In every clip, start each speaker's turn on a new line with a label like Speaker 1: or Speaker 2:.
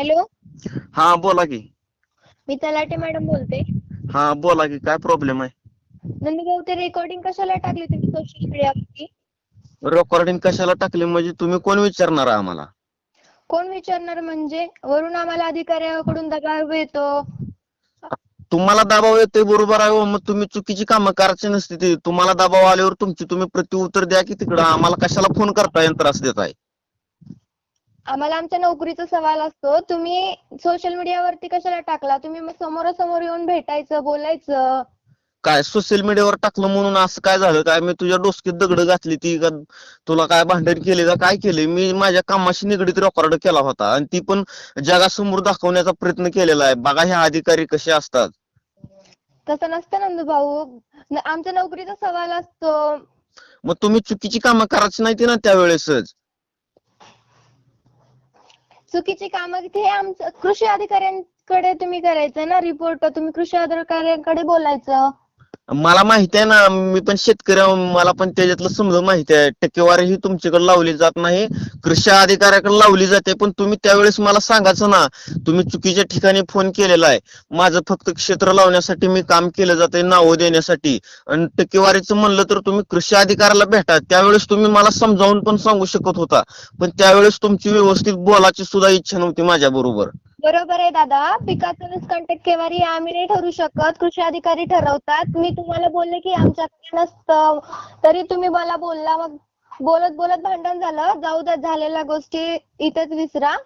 Speaker 1: Hello?
Speaker 2: हा बोला की.
Speaker 1: मी तलाटे मॅडम बोलते.
Speaker 2: हा बोला की काय प्रॉब्लेम आहे?
Speaker 1: नंदभाऊ ते रेकॉर्डिंग कशाला टाकली तुम्ही सोशल मीडियावरती
Speaker 2: रेकॉर्डिंग कशाला टाकली? म्हणजे तुम्ही कोण विचारणार आहे आम्हाला?
Speaker 1: कोण विचारणार म्हणजे? वरून आम्हाला अधिकाऱ्याकडून दबाव येतो.
Speaker 2: तुम्हाला दबाव येतोय बरोबर आहे हो, मग तुम्ही चुकीची कामं करायची नसते ती. तुम्हाला दबाव आल्यावर तुमची तुम्ही प्रत्युत्तर द्या की तिकडं. आम्हाला कशाला फोन करताय आणि त्रास देताय?
Speaker 1: आम्हाला आमच्या नोकरीचा सवाल असतो. तुम्ही सोशल मीडियावरती कशाला टाकला? तुम्ही मग समोरासमोर येऊन भेटायचं बोलायचं.
Speaker 2: काय सोशल मीडियावर टाकलं म्हणून असं काय झालं? काय मी तुझ्या डोसकीत दगड घातली ती का तुला काय भांडण केले का काय केले? मी माझ्या कामाशी निगडीत रेकॉर्ड केला होता. आणि ती पण जगासमोर दाखवण्याचा प्रयत्न केलेला आहे. बघा हे अधिकारी कसे असतात.
Speaker 1: तसं नसतं नंदभाऊ. न- आमच्या नोकरीचा सवाल असतो.
Speaker 2: मग तुम्ही चुकीची कामं करायची नाही ना त्यावेळेसच.
Speaker 1: चुकीची कामं हे आमचं कृषी अधिकाऱ्यांकडे तुम्ही करायचं ना रिपोर्ट तुम्ही कृषी अधिकाऱ्यांकडे बोलायचं.
Speaker 2: मला माहिती आहे ना मी पण शेतकरी आहे, मला पण त्याच्यातलं समजा माहिती आहे. टक्केवारी ही तुमच्याकडे लावली जात नाही कृषी अधिकाऱ्याकडे लावली जाते पण तुम्ही त्यावेळेस मला सांगायचं ना तुम्ही चुकीच्या ठिकाणी फोन केलेला आहे. माझं फक्त क्षेत्र लावण्यासाठी मी काम केलं जाते नावं देण्यासाठी. आणि टक्केवारीचं म्हणलं तर तुम्ही कृषी अधिकाऱ्याला भेटा त्यावेळेस तुम्ही मला समजावून पण सांगू शकत होता. पण त्यावेळेस तुमची व्यवस्थित बोलायची सुद्धा इच्छा नव्हती माझ्या बरोबर
Speaker 1: बरोबर आहे दादा. पिकाचं नुकसान टक्केवारी आम्ही नाही ठरवू शकत. कृषी अधिकारी ठरवतात. मी तुम्हाला बोलले की आमच्याकडे नसतं. तरी तुम्ही मला बोलला मग बोलत बोलत भांडण झालं. जाऊ द्या झालेल्या गोष्टी इथेच विसरा.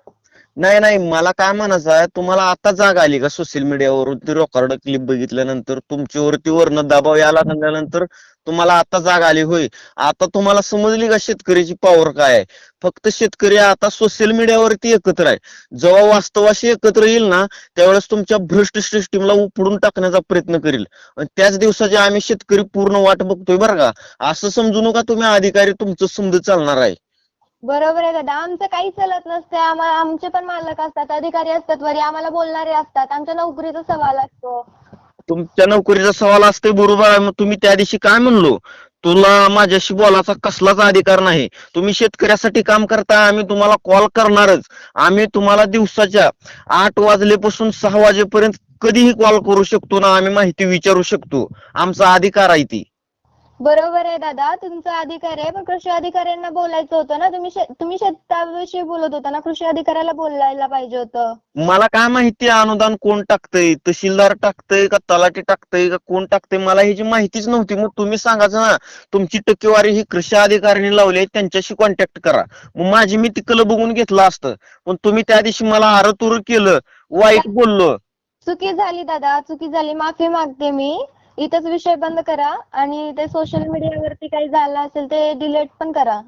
Speaker 2: नाही नाही मला काय म्हणायचं आहे तुम्हाला आता जाग आली का सोशल मीडियावरती रेकॉर्ड क्लिप बघितल्यानंतर तुमच्यावरती वरनं दबाव यायला लागल्यानंतर तुम्हाला आता जाग आली होय. आता तुम्हाला समजली का शेतकऱ्याची पॉवर काय? आहे फक्त शेतकरी आता सोशल मीडियावरती एकत्र आहे. जेव्हा वास्तवाशी एकत्र येईल ना त्यावेळेस तुमच्या भ्रष्ट सिस्टीमला उपडून टाकण्याचा प्रयत्न करील. आणि त्याच दिवसाची आम्ही शेतकरी पूर्ण वाट बघतोय बरं का. असं समजू नका तुम्ही अधिकारी तुमचं समज चालणार आहे.
Speaker 1: बरोबर आहे दादा. आमचं काही चलत नसते आम्हाला आमचे पण मालक असतात अधिकारी असतात वरी. आम्हाला बोलणारे असतात. आमच्या नोकरीचा सवाल असतो.
Speaker 2: तुमच्या नोकरीचा सवाल असते बरोबर आहे. मग तुम्ही त्या दिवशी काय म्हणलो? तुला माझ्याशी बोलायचा कसलाच अधिकार नाही. तुम्ही शेतकऱ्यासाठी काम करता आम्ही तुम्हाला कॉल करणारच. आम्ही तुम्हाला दिवसाच्या आठ वाजलेपासून सहा वाजेपर्यंत कधीही कॉल करू शकतो ना आम्ही माहिती विचारू शकतो. आमचा अधिकार आहे ती.
Speaker 1: बरोबर आहे दादा तुमचा अधिकार आहे पण कृषी अधिकाऱ्यांना बोलायचं होतं ना तुम्ही शे- तुम्ही शेताविषयी बोलत होता ना कृषी अधिकाऱ्याला बोलायला पाहिजे होतं.
Speaker 2: मला काय माहिती अनुदान कोण टाकतंय? तहसीलदार टाकतंय का तलाठी टाकतंय का कोण टाकतंय? मला ह्याची माहितीच नव्हती. मग तुम्ही सांगायचं ना तुमची टक्केवारी ही कृषी अधिकाऱ्यांनी लावली आहे त्यांच्याशी कॉन्टॅक्ट करा. मग माझी मी तिकडं बघून घेतलं असतं. पण तुम्ही त्या दिवशी मला आरतुर केलं वाईट बोललो.
Speaker 1: चुकी झाली दादा चुकी झाली. माफी मागते मी. इथंच विषय बंद करा आणि ते सोशल मीडियावरती काही झालं असेल ते डिलीट पण करा.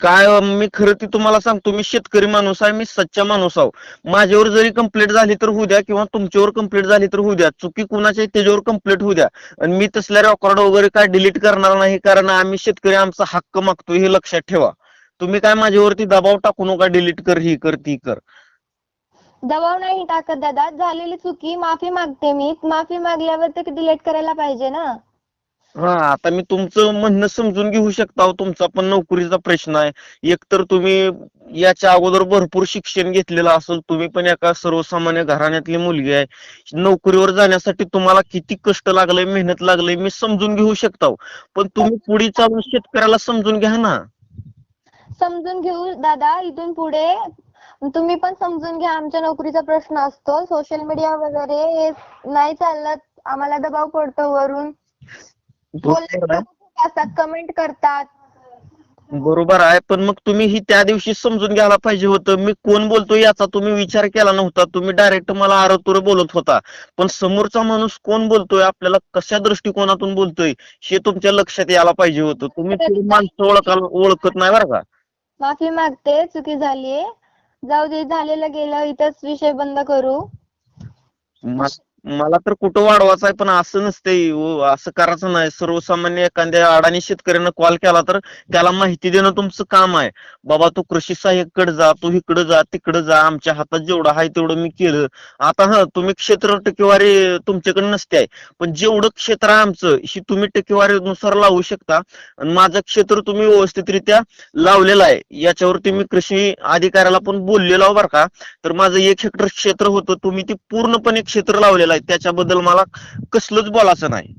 Speaker 2: काय अं, मी खरं ती तुम्हाला सांगतो मी शेतकरी माणूस आहे मी सच्चा माणूस आहो. माझ्यावर जरी कंप्लेंट झाली तर होऊ द्या किंवा तुमच्यावर कंप्लेंट झाली तर होऊ द्या. चुकी कुणाची आहे त्याच्यावर कंप्लेंट होऊ द्या. आणि मी तसल्या रेकॉर्ड वगैरे काय डिलीट करणार नाही कारण आम्ही शेतकरी आमचा हक्क मागतो हे लक्षात ठेवा. तुम्ही काय माझ्यावरती दबाव टाकू नका डिलीट कर ही कर ती कर.
Speaker 1: दबाव नाही टाकत दादा. झालेली चुकी माफी मागते मी. माफी मागल्यावर ते डिलीट करायला पाहिजे ना.
Speaker 2: हा आता मी तुमचं म्हणणं समजून घेऊ शकता तुमचा पण नोकरीचा प्रश्न आहे. एकतर तुम्ही याच्या अगोदर भरपूर शिक्षण घेतलेलं असेल. तुम्ही पण एका सर्वसामान्य घराण्यातली मुलगी आहे. नोकरीवर जाण्यासाठी तुम्हाला किती कष्ट लागलंय मेहनत लागलंय मी समजून घेऊ शकता. पण तुम्ही पुढे चालून शेतकऱ्याला समजून घ्या ना.
Speaker 1: समजून घेऊ दादा. इथून पुढे तुम्ही पण समजून घ्या आमच्या नोकरीचा प्रश्न असतो. सोशल मीडिया वगैरे हे नाही चालत. आम्हाला दबाव पडतो वरून. खूप असतात? कमेंट करतात.
Speaker 2: बरोबर आहे पण मग तुम्ही ही त्या दिवशी समजून घ्यायला पाहिजे होतं. मी कोण बोलतोय याचा तुम्ही विचार केला नव्हता. तुम्ही डायरेक्ट मला आरतुर बोलत होता. पण समोरचा माणूस कोण बोलतोय? आपल्याला कशा दृष्टिकोनातून बोलतोय? हे तुमच्या लक्षात यायला पाहिजे होतं. तुम्ही माणसं ओळखत नाही बरं का?
Speaker 1: माफी मागते चुकी झालीये. जाऊ दे झालेलं गेलं. इथंच विषय बंद करू.
Speaker 2: मा- मला तर कुठं वाढवायचं आहे पण असं नसतंय. हो, असं करायचं नाही. सर्वसामान्य एखाद्या अडाणी शेतकऱ्यानं कॉल केला तर त्याला माहिती देणं तुमचं काम आहे. बाबा तू कृषी सहाय्यकडे जा तू इकडे जा तिकडे जा. आमच्या हातात जेवढं आहे तेवढं मी केलं. आता हा तुम्ही क्षेत्र टक्केवारी तुमच्याकडे नसते आहे. पण जेवढं क्षेत्र आहे आमचं ही तुम्ही टक्केवारीनुसार लावू शकता. आणि माझं क्षेत्र तुम्ही व्यवस्थितरित्या लावलेलं आहे. याच्यावरती मी कृषी अधिकाऱ्याला पण बोललेलो बरं का. तर माझं एक हेक्टर क्षेत्र होतं. तुम्ही ते पूर्णपणे क्षेत्र लावलेलं आहे त्याच्याबद्दल मला कसलंच बोलायचं नाही.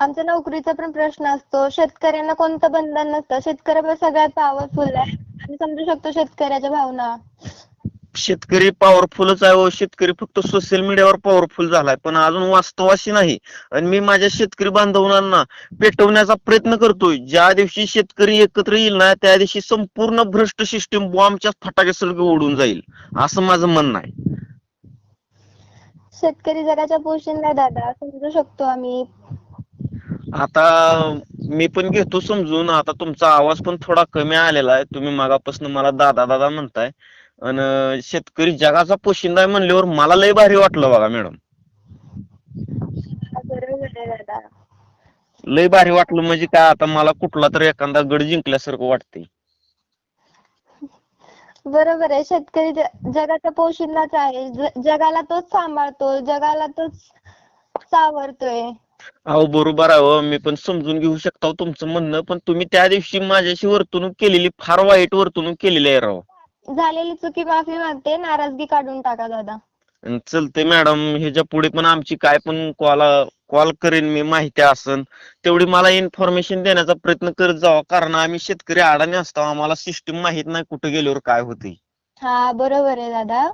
Speaker 1: आमच्या नोकरीचा पण प्रश्न असतो. शेतकऱ्यांना कोणतं बंधन नसतं. शेतकरी पण सगळ्यात पॉवरफुल आहे. आणि समजू शकतो शेतकऱ्याच्या भावना.
Speaker 2: शेतकरी पॉवरफुलच आहे व शेतकरी फक्त सोशल मीडियावर पॉवरफुल झालाय. पण अजून वास्तवाशी नाही. आणि मी माझ्या शेतकरी बांधवांना पेटवण्याचा प्रयत्न करतोय. ज्या दिवशी शेतकरी एकत्र येईल ना त्या दिवशी संपूर्ण भ्रष्ट सिस्टीम बॉम्बच्या फटाके सगळं उडून जाईल. असं माझं म्हणणं आहे.
Speaker 1: शेतकरी जगाच्या पोशिंदा आहे दादा समजू शकतो आम्ही.
Speaker 2: आता मी पण घेतो समजून. आता तुमचा आवाज पण थोडा कमी आलेला आहे. तुम्ही मागापासून मला दादा दादा म्हणताय. आणि शेतकरी जगाचा पोशिंदा आहे म्हणल्यावर मला लय भारी वाटलं बघा मॅडम.
Speaker 1: बरोबर आहे दादा.
Speaker 2: लय भारी वाटलं म्हणजे काय आता मला कुठला तरी एखादा गड जिंकल्यासारखं वाटतंय.
Speaker 1: बरोबर आहे. शेतकरी जगाचा पोशिंदाच आहे. ज- जगाला तोच सांभाळतो जगाला तोच सावरतोय.
Speaker 2: अहो बरोबर आहे हो, मी पण समजून घेऊ शकता तुमचं म्हणणं. पण तुम्ही त्या दिवशी माझ्याशी वर्तणूक केलेली फार वाईट वर्तणूक केलेली आहे राव.
Speaker 1: झालेली चुकी माफी मागते. नाराजगी काढून टाका दादा.
Speaker 2: चलते मॅडम. ह्याच्या पुढे पण आमची काय पण कॉल कॉल करेन मी माहिती असन. तेवढी मला इन्फॉर्मेशन देण्याचा प्रयत्न करत जावा. कारण आम्ही शेतकरी अडाणी असतो. आम्हाला सिस्टीम माहीत नाही कुठे गेल्यावर काय होते
Speaker 1: हा बरोबर आहे दादा.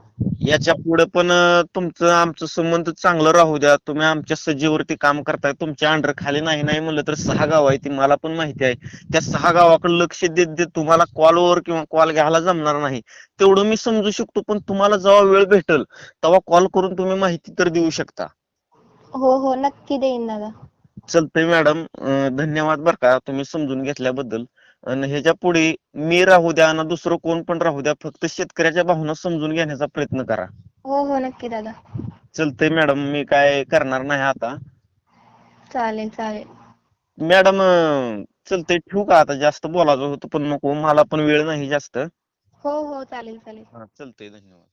Speaker 2: याच्यापुढे पण तुमचं आमचं संबंध चांगलं राहू द्या. तुम्ही आमच्या सज्जेवरती काम करताय. तुमच्या अंडर खाली नाही नाही म्हणलं तर सहा गाव आहे ती मला पण माहिती आहे. त्या सहा गावाकडे लक्ष देत देत तुम्हाला कॉलवर किंवा कॉल घ्यायला जमणार नाही. तेवढं मी समजू शकतो पण तुम्हाला जेव्हा वेळ भेटल तेव्हा कॉल करून तुम्ही माहिती तर देऊ शकता.
Speaker 1: हो हो नक्की देईन दादा.
Speaker 2: चलतंय मॅडम. अं, धन्यवाद बरं का तुम्ही समजून घेतल्याबद्दल. आणि ह्याच्या पुढे मी राहू द्या ना दुसरं कोण पण राहू द्या फक्त शेतकऱ्याच्या भावना समजून घेण्याचा प्रयत्न करा.
Speaker 1: हो हो नक्की दादा.
Speaker 2: चलतंय मॅडम मी काय करणार नाही आता.
Speaker 1: चालेल चालेल.
Speaker 2: मॅडम अं, चलतंय ठेवू का? आता जास्त बोलायचं होतं पण नको. मला पण वेळ नाही जास्त.
Speaker 1: हो हो चालेल चालेल.
Speaker 2: हा चलतंय. धन्यवाद.